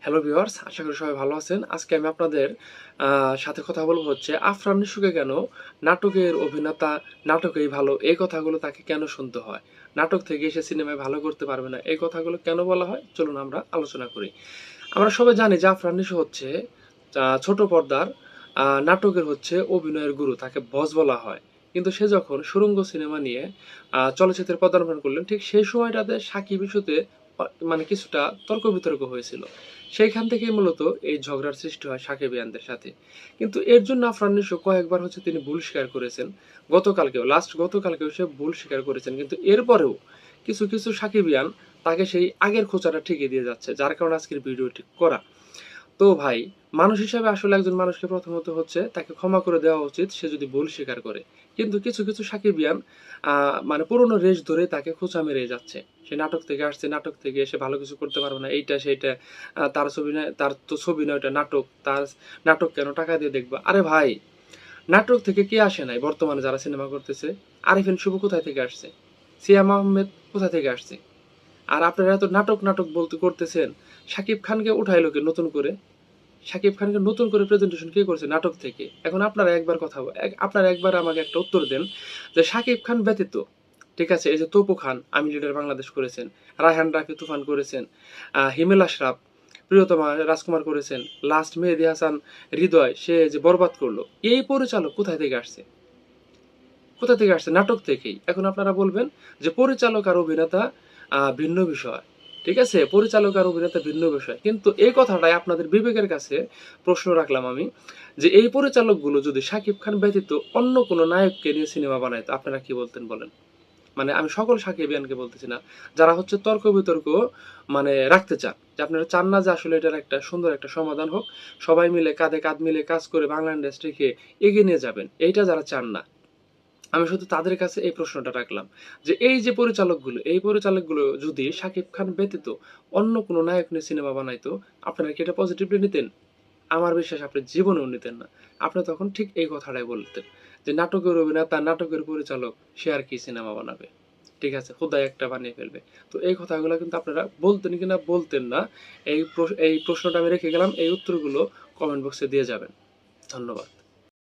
Hello viewers আশা করি সবাই ভালো আছেন। আজকে আমি আপনাদের সাথে কথা বলব হচ্ছে আফরান নিশুকে কেন নাটকের অভিনেতা, নাটকেই ভালো, এই কথাগুলো তাকে কেন শুনতে হয়? নাটক থেকে এসে সিনেমায় ভালো করতে পারবে না, এই কথাগুলো কেন বলা হয়? চলুন আমরা আলোচনা করি। আমরা সবাই জানি যে আফরান নিশু হচ্ছে ছোট পর্দার নাটকের হচ্ছে অভিনয়ের গুরু, তাকে বস বলা হয়। কিন্তু সে যখন সুরঙ্গ সিনেমা নিয়ে চলচ্চিত্রে পদার্পণ করলেন, ঠিক সেই সময়টাতে সাকিব পা- মানে কিছুটা তর্ক বিতর্ক হয়েছিল। সেইখান থেকে মূলত এই ঝগড়ার সৃষ্টি হয় সাকিবিয়ানদের সাথে। কিন্তু এর জন্য আফরান কয়েকবার হচ্ছে তিনি ভুল স্বীকার করেছেন। গতকালকেও লাস্ট গতকালকেও সে ভুল স্বীকার করেছেন। কিন্তু এরপরেও কিছু কিছু সাকিবিয়ান তাকে সেই আগের খোঁচাটা ঠিকই দিয়ে যাচ্ছে, যার কারণে আজকের ভিডিওটি করা। তো ভাই, মানুষ হিসাবে আসলে একজন মানুষকে প্রথমত হচ্ছে তাকে ক্ষমা করে দেওয়া উচিত, সে যদি ভুল স্বীকার করে। কিন্তু কিছু কিছু সাকিবিয়ান মানে পুরোনো রেশ ধরে তাকে খোঁচা মেরে যাচ্ছে। সে নাটক থেকে আসছে, নাটক থেকে এসে ভালো কিছু করতে পারবে না, এইটা, সেইটা তার ছবি নয় তার তো ছবি নয় ওটা নাটক, তার নাটক কেন, টাকা দিয়ে দেখবা। আরে ভাই, নাটক থেকে কে আসে নাই বর্তমানে যারা সিনেমা করতেছে? আরিফিন শুভ কোথায় থেকে আসছে? সিয়াম আহমেদ কোথা থেকে আসছে? আর আপনারা এত নাটক নাটক বলতে করতেছেন শাকিব খানকে উঠাইলো কি নতুন করে? শাকিব খানকে নতুন করে প্রেজেন্টেশন কে করছে নাটক থেকে? এখন আপনারা একবার কথা আপনারা একবার আমাকে একটা উত্তর দেন যে শাকিব খান ব্যতীত, ঠিক আছে, এই যে তপু খান, আমি লিডার বাংলাদেশ করেছেন, রায়হান রাফি তুফান করেছেন হিমেল আশরাফ, প্রিয়তমা রাজকুমার করেছেন লাস্ট মেহেদি হাসান, হৃদয়, সে যে বরবাদ করল, এই পরিচালক কোথায় থেকে আসছে? কোথা থেকে আসছে? নাটক থেকেই। এখন আপনারা বলবেন যে পরিচালক আর অভিনেতা ভিন্ন বিষয়। ঠিক আছে? পরিচালক আর অভিনেতা ভিন্ন বিষয়। কিন্তু এই কথাটাই আপনাদের বিবেকের কাছে প্রশ্ন রাখলাম আমি যে এই পরিচালকগুলো যদি শাকিব খান ব্যতীত অন্য কোনো নায়ককে নিয়ে সিনেমা বানাইতো আপনারা কি বলতেন বলেন? মানে আমি সকল সাকিবিয়ানকে বলতেছি না, যারা হচ্ছে তর্ক বিতর্ক মানে রাখতে চান। যে আপনারা চান না যে আসলে এটার একটা সুন্দর একটা সমাধান হোক। সবাই মিলে কাঁধে কাঁধ মিলে কাজ করে বাংলা ইন্ডাস্ট্রিকে এগিয়ে নিয়ে যাবেন। এইটা যারা চান না আমি শুধু তাদের কাছে এই প্রশ্নটা রাখলাম যে এই যে পরিচালকগুলো, এই পরিচালকগুলো যদি শাকিব খান ব্যতীত অন্য কোনো নায়ক নিয়ে সিনেমা বানাইতো, আপনারা কি এটা পজিটিভলি নিতেন? আমার বিশ্বাস আপনি জীবনেও নিতেন না। আপনি তখন ঠিক এই কথাটাই বলতেন যে নাটকের অভিনেতা, নাটকের পরিচালক, সে আর কি সিনেমা বানাবে? ঠিক আছে, খুদাই একটা বানিয়ে ফেলবে। তো এই কথাগুলো কিন্তু আপনারা বলতেন কিনা বলতেন না, এই এই প্রশ্নটা আমি রেখে গেলাম, এই উত্তরগুলো কমেন্ট বক্সে দিয়ে যাবেন। ধন্যবাদ।